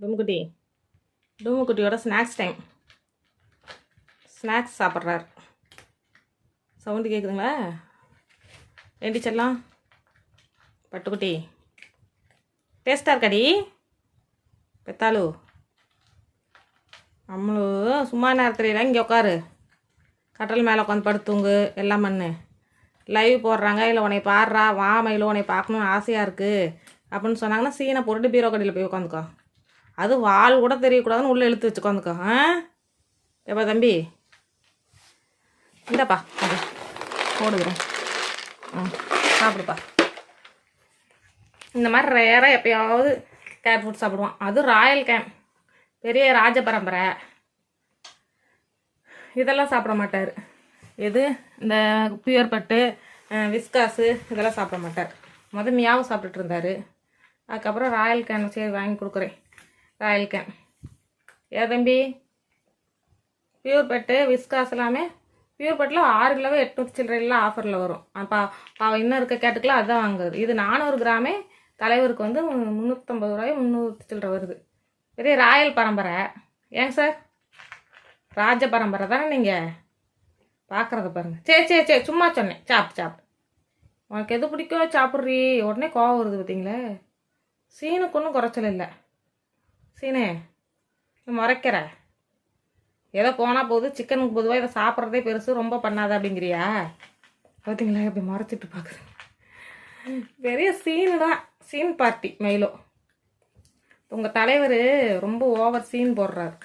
டூமுக்குட்டி. டூமுக்குட்டியோட snacks time snacks சாப்பிட்றாரு. Sound கேட்குதுங்களா ஏண்டி செல்லாம்? பட்டுக்குட்டி. டேஸ்ட்டாக இருக்காடி? பெத்தாலு நம்மளும் சும்மா நேரத்துலாம் இங்கே உட்காரு கட்டல் மேலே உட்காந்து படுத்துங்க எல்லாம் பண்ணு. லைவ் போடுறாங்க இல்லை உன்னை பாடுறா வா மயிலும் உன்னை பார்க்கணுன்னு ஆசையாக இருக்குது அப்படின்னு சொன்னாங்கன்னா சீனை போட்டுட்டு பீரோ கடையில் போய் உட்காந்துக்கோ அது வால் கூட தெரியக்கூடாதுன்னு உள்ளே இழுத்து வச்சு உட்காந்துக்கோ ஆ? ஏப்பா தம்பி? இந்தாப்பா அது போடுகிறேன். ம் சாப்பிடுப்பா. இந்த மாதிரி ரேராக எப்பயாவது கேட் ஃபுட் சாப்பிடுவான். அதுவும் ராயல் கேம். பெரிய ராஜ பரம்பரை. இதெல்லாம் சாப்பிட மாட்டார். எது? இந்த பியூர் பட்டு விஸ்காஸு இதெல்லாம் சாப்பிட மாட்டார். மொதல் மியாவும் சாப்பிட்டுட்டு இருந்தார். அதுக்கப்புறம் ராயல் கேன் சரி வாங்கி கொடுக்குறேன். ராயல் கேன் ஏ தம்பி? பியூர் பட்டு விஸ்காஸ் எல்லாமே பியூர் பட்டில் ஆறு கிலோவே எட்நூற்றி சில்லறையெல்லாம் ஆஃபரில் வரும். அப்போ பாவம் இன்னும் இருக்க கேட்டுக்கெல்லாம் அதுதான் வாங்குறது. இது நானூறு கிராமே தலைவருக்கு வந்து முந்நூற்றம்பது ரூபாய் முந்நூற்றி சில்லறை வருது. பெரிய ராயல் பரம்பரை. ஏங்க சார் ராஜ பரம்பரை தானே நீங்கள் பார்க்குறத பாருங்கள் சரி சரி சரி சும்மா சொன்னேன். சாப்பிட்டு சாப்பிட்டு உனக்கு எது பிடிக்கும் சாப்பிட்றீ. உடனே கோவம் வருது பார்த்தீங்களே சீனுக்கு ஒன்றும் குறைச்சல் இல்லை. சீனே நீ முறைக்கிற. ஏதோ போனால் போகுது சிக்கனுக்கு பொதுவாக இதை சாப்பிட்றதே பெருசு ரொம்ப பண்ணாத அப்படிங்கிறியா? பார்த்தீங்களா இப்படி முறைச்சிட்டு பார்க்குறேன் பெரிய சீனு தான் சீன் பார்ட்டி மெயிலோ உங்கள் தலைவர் ரொம்ப ஓவர் சீன் போடுறாரு.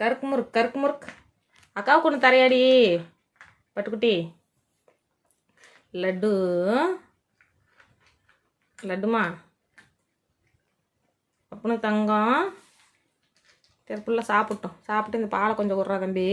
கருக்கு முறுக்கு கருக்கு முறுக்கு. அக்காவுக்கு ஒன்று தரையாடி. பட்டுக்குட்டி. லட்டு. லட்டுமா? அப்படின்னு தங்கம். சரி சாப்பிட்டோம். சாப்பிட்டு இந்த பாலை கொஞ்சம் விட்றா தம்பி.